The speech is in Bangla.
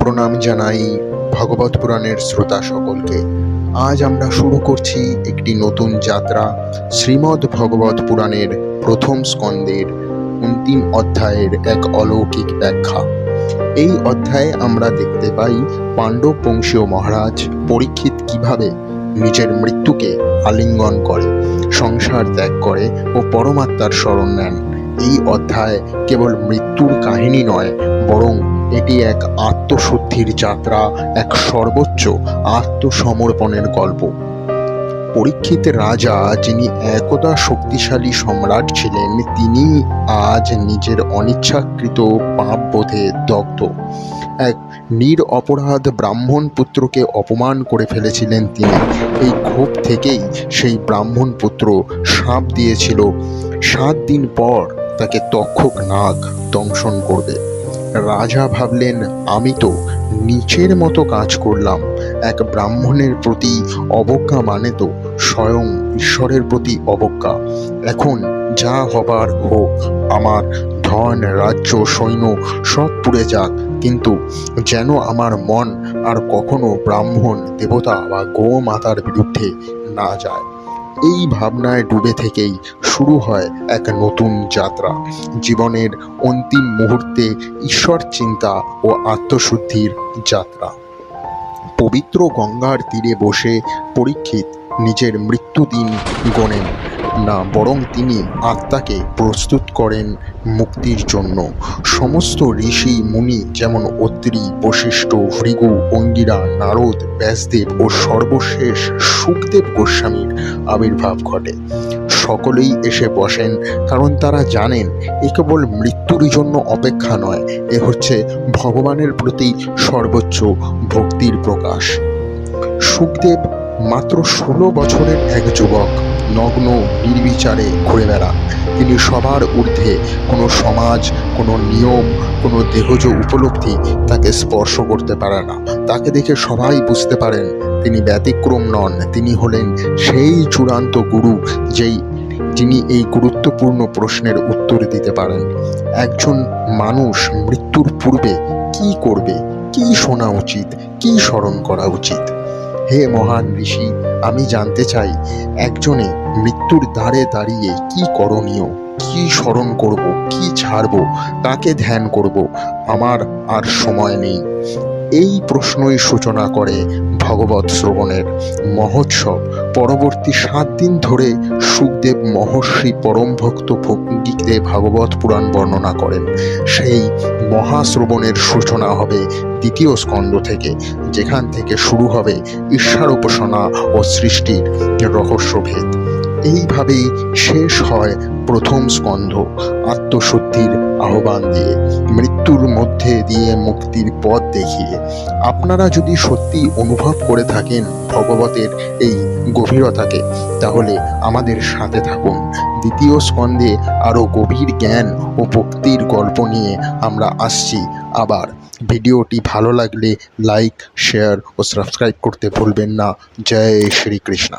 প্রণাম জানাই ভগবত পুরাণের শ্রোতা সকলকে। আজ আমরা শুরু করছি একটি নতুন যাত্রা শ্রীমদ্ ভগবত পুরাণের প্রথম স্কন্দের অন্তিম অধ্যায়ের এক অলৌকিক ব্যাখ্যা। এই অধ্যায়ে আমরা দেখতে পাই পাণ্ডব বংশীয় মহারাজ পরীক্ষিত কীভাবে নিজের মৃত্যুকে আলিঙ্গন করে, সংসার ত্যাগ করে ও পরমাত্মার শরণ নেন। এই অধ্যায় কেবল মৃত্যুর কাহিনী নয়, বরং এটি এক আত্মশুদ্ধির যাত্রা, এক সর্বোচ্চ আত্মসমর্পণের গল্প। পরীক্ষিত রাজা যিনি একদা শক্তিশালী সম্রাট ছিলেন, তিনি আজ নিজের অনিচ্ছাকৃত পাপবোধে দগ্ধ। এক নির অপরাধ ব্রাহ্মণ পুত্রকে অপমান করে ফেলেছিলেন তিনি। এই ক্ষোভ থেকেই সেই ব্রাহ্মণ পুত্র সাপ দিয়েছিল। সাত দিন পর তাকে তক্ষক নাগ দংশন করবে। রাজা ভাবলেন, আমি তো নিচের মতো কাজ করলাম। এক ব্রাহ্মণের প্রতি অবজ্ঞা মানে তো স্বয়ং ঈশ্বরের প্রতি অবজ্ঞা। এখন যা হবার হোক, আমার ধন, রাজ্য, সৈন্য সব পুড়ে যাক। কিন্তু যেন আমার মন আর কখনো ব্রাহ্মণ, দেবতা বা গোমাতার বিরুদ্ধে না যায়। এই ভাবনায় ডুবে থেকেই শুরু হয় এক নতুন যাত্রা। জীবনের অন্তিম মুহূর্তে ঈশ্বর চিন্তা ও আত্মশুদ্ধির যাত্রা। পবিত্র গঙ্গার তীরে বসে পরীক্ষিত নিজের মৃত্যুদিন গণেন। না, বরং তিনি আত্মাকে প্রস্তুত করেন মুক্তির জন্য। সমস্ত ঋষি, মুনি যেমন অত্রি, বশিষ্ঠ, ভৃগু, অঙ্গিরা, নারদ, ব্যাসদেব ও সর্বশেষ সুখদেব গোস্বামীর আবির্ভাব ঘটে। সকলেই এসে বসেন, কারণ তারা জানেন, এ কেবল মৃত্যুর জন্য অপেক্ষা নয়, এ হচ্ছে ভগবানের প্রতি সর্বোচ্চ ভক্তির প্রকাশ। সুখদেব মাত্র ষোলো বছরের এক যুবক। নগ্ন, নির্বিচারে ঘুরে বেড়ান। তিনি সবার ঊর্ধ্বে কোনো সমাজ, কোনো নিয়ম, কোনো দেহজ উপলব্ধি তাকে স্পর্শ করতে পারে না। তাকে দেখে সবাই বুঝতে পারেন, তিনি ব্যতিক্রম নন। তিনি হলেন সেই চূড়ান্ত গুরু যেই, যিনি এই গুরুত্বপূর্ণ প্রশ্নের উত্তর দিতে পারেন। একজন মানুষ মৃত্যুর পূর্বে কি করবে? কি শোনা উচিত? কি স্মরণ করা উচিত? হে মহান ঋষি, আমি জানতে চাই, একজনে মৃত্যুর দ্বারে দাঁড়িয়ে কি করণীয়, কি স্মরণ করব, কি ছাড়ব, কাকে ধ্যান করব, আমার আর সময় নেই। এই প্রশ্নই সূচনা করে ভগবত শ্রবণের মহোৎসব। পরবর্তী সাত দিন ধরে সুখদেব মহর্ষি পরম ভক্ত ভঙ্গিতে ভাগবত পুরাণ বর্ণনা করেন। সেই মহাশ্রবণের সূচনা হবে দ্বিতীয় স্কন্দ থেকে, যেখান থেকে শুরু হবে ঈশ্বর উপাসনা ও সৃষ্টির রহস্যভেদ। এইভাবেই শেষ হয় প্রথম স্কন্ধ আত্মশুদ্ধির আহ্বান দিয়ে মৃত্যুর মধ্যে দিয়ে মুক্তির পথ দেখিয়ে আপনারা যদি সত্যি অনুভব করে থাকেন ভগবতের এই গভীরতাকে, তাহলে আমাদের সাথে থাকুন। দ্বিতীয় স্কন্ধে আরও গভীর জ্ঞান ও ভক্তির গল্প নিয়ে আমরা আসছি আবার। ভিডিওটি ভালো লাগলে লাইক, শেয়ার ও সাবস্ক্রাইব করতে ভুলবেন না। জয় শ্রীকৃষ্ণ।